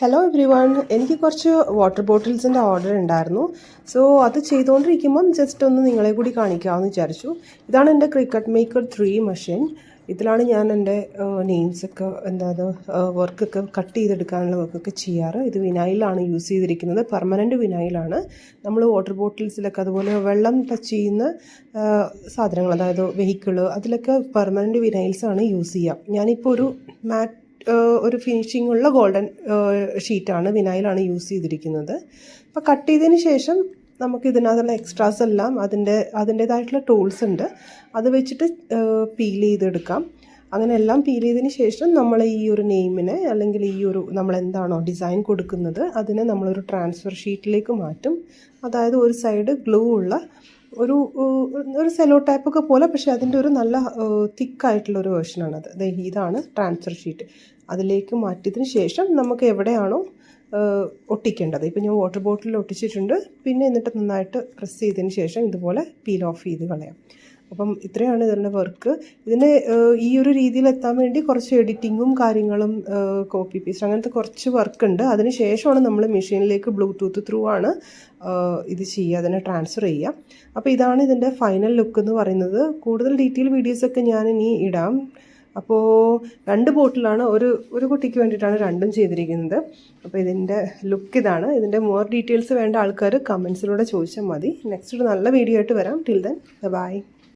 Hello every one എനിക്ക് കുറച്ച് water ബോട്ടിൽസിന്റെ ഓർഡർ ഉണ്ടായിരുന്നു. സോ അത് ചെയ്തുകൊണ്ടിരിക്കുമ്പം ജസ്റ്റ് ഒന്ന് നിങ്ങളെ കൂടി കാണിക്കാമെന്ന് വിചാരിച്ചു. ഇതാണ് എന്റെ ക്രിക്കറ്റ് മേക്കർ ത്രീ മെഷീൻ ഇതിലാണ് ഞാൻ എന്റെ നെയിംസൊക്കെ എന്താ വർക്കൊക്കെ കട്ട് ചെയ്തെടുക്കാനുള്ള വർക്കൊക്കെ ചെയ്യാറ്. ഇത് വിനായിലാണ് യൂസ് ചെയ്തിരിക്കുന്നത്. പെർമനന്റ് വിനായിലാണ് നമ്മൾ വാട്ടർ ബോട്ടിൽസിലൊക്കെ അതുപോലെ വെള്ളം ടച്ച് ചെയ്യുന്ന സാധനങ്ങൾ അതായത് വെഹിക്കിൾ അതിലൊക്കെ പെർമനന്റ് വിനായിൽസാണ് യൂസ് ചെയ്യുക ഞാനിപ്പോൾ ഒരു മാറ്റ് ഒരു ഫിനിഷിംഗ് ഉള്ള ഗോൾഡൻ ഷീറ്റാണ് വിനൈലാണ് യൂസ് ചെയ്തിരിക്കുന്നത്. അപ്പോൾ കട്ട് ചെയ്തതിന് ശേഷം നമുക്ക് ഇതിനകത്തുള്ള എക്സ്ട്രാസ് എല്ലാം അതിന്റെ അതിന്റേതായിട്ടുള്ള ടൂൾസ് ഉണ്ട്. അത് വെച്ചിട്ട് പീൽ ചെയ്തെടുക്കാം. അങ്ങനെ എല്ലാം പീൽ ചെയ്തതിന് ശേഷം നമ്മൾ ഈ ഒരു നെയിമിനെ അല്ലെങ്കിൽ ഈ ഒരു നമ്മൾ എന്താണോ ഡിസൈൻ കൊടുക്കുന്നത് അതിനെ നമ്മളൊരു ട്രാൻസ്ഫർ ഷീറ്റിലേക്ക് മാറ്റും. അതായത് ഒരു സൈഡ് ഗ്ലൂ ഉള്ള ഒരു ഒരു സെലോ ടൈപ്പൊക്കെ പോലെ പക്ഷേ അതിന്റെ ഒരു നല്ല തിക്കായിട്ടുള്ള ഒരു വേർഷനാണത് ഇതാണ് ട്രാൻസ്ഫർ ഷീറ്റ് അതിലേക്ക് മാറ്റിയതിന് ശേഷം നമുക്ക് എവിടെയാണോ ഒട്ടിക്കേണ്ടത്. ഇപ്പം ഞാൻ വാട്ടർ ബോട്ടിലിൽ ഒട്ടിച്ചിട്ടുണ്ട്. പിന്നെ എന്നിട്ട് നന്നായിട്ട് പ്രസ് ചെയ്തതിന് ശേഷം ഇതുപോലെ പീൽ ഓഫ് ചെയ്ത് കളയാം. അപ്പം ഇത്രയാണ് ഇതിന്റെ വർക്ക്. ഇതിന്റെ ഈ ഒരു രീതിയിൽ എത്താൻ വേണ്ടി കുറച്ച് എഡിറ്റിങ്ങും കാര്യങ്ങളും കോപ്പി പേസ്റ്റ് അങ്ങനത്തെ കുറച്ച് വർക്ക് ഉണ്ട്. അതിന് ശേഷമാണ് നമ്മൾ മെഷീനിലേക്ക് ബ്ലൂടൂത്ത് ത്രൂ ആണ് ഇത് ചെയ്യുക അതിനെ ട്രാൻസ്ഫർ ചെയ്യുക. അപ്പോൾ ഇതാണ് ഇതിന്റെ ഫൈനൽ ലുക്ക് എന്ന് പറയുന്നത്. കൂടുതൽ ഡീറ്റെയിൽ വീഡിയോസൊക്കെ ഞാൻ ഇനി ഇടാം. അപ്പോൾ രണ്ട് ബോട്ടിലാണ് ഒരു ഒരു കുട്ടിക്ക് വേണ്ടിയിട്ടാണ് രണ്ടും ചെയ്തിരിക്കുന്നത്. അപ്പോൾ ഇതിന്റെ ലുക്ക് ഇതാണ്. ഇതിന്റെ മോർ ഡീറ്റെയിൽസ് വേണ്ട ആൾക്കാർ കമൻസിലൂടെ ചോദിച്ചാൽ മതി. നെക്സ്റ്റ് ഒരു നല്ല വീഡിയോ ആയിട്ട് വരാം. Till then bye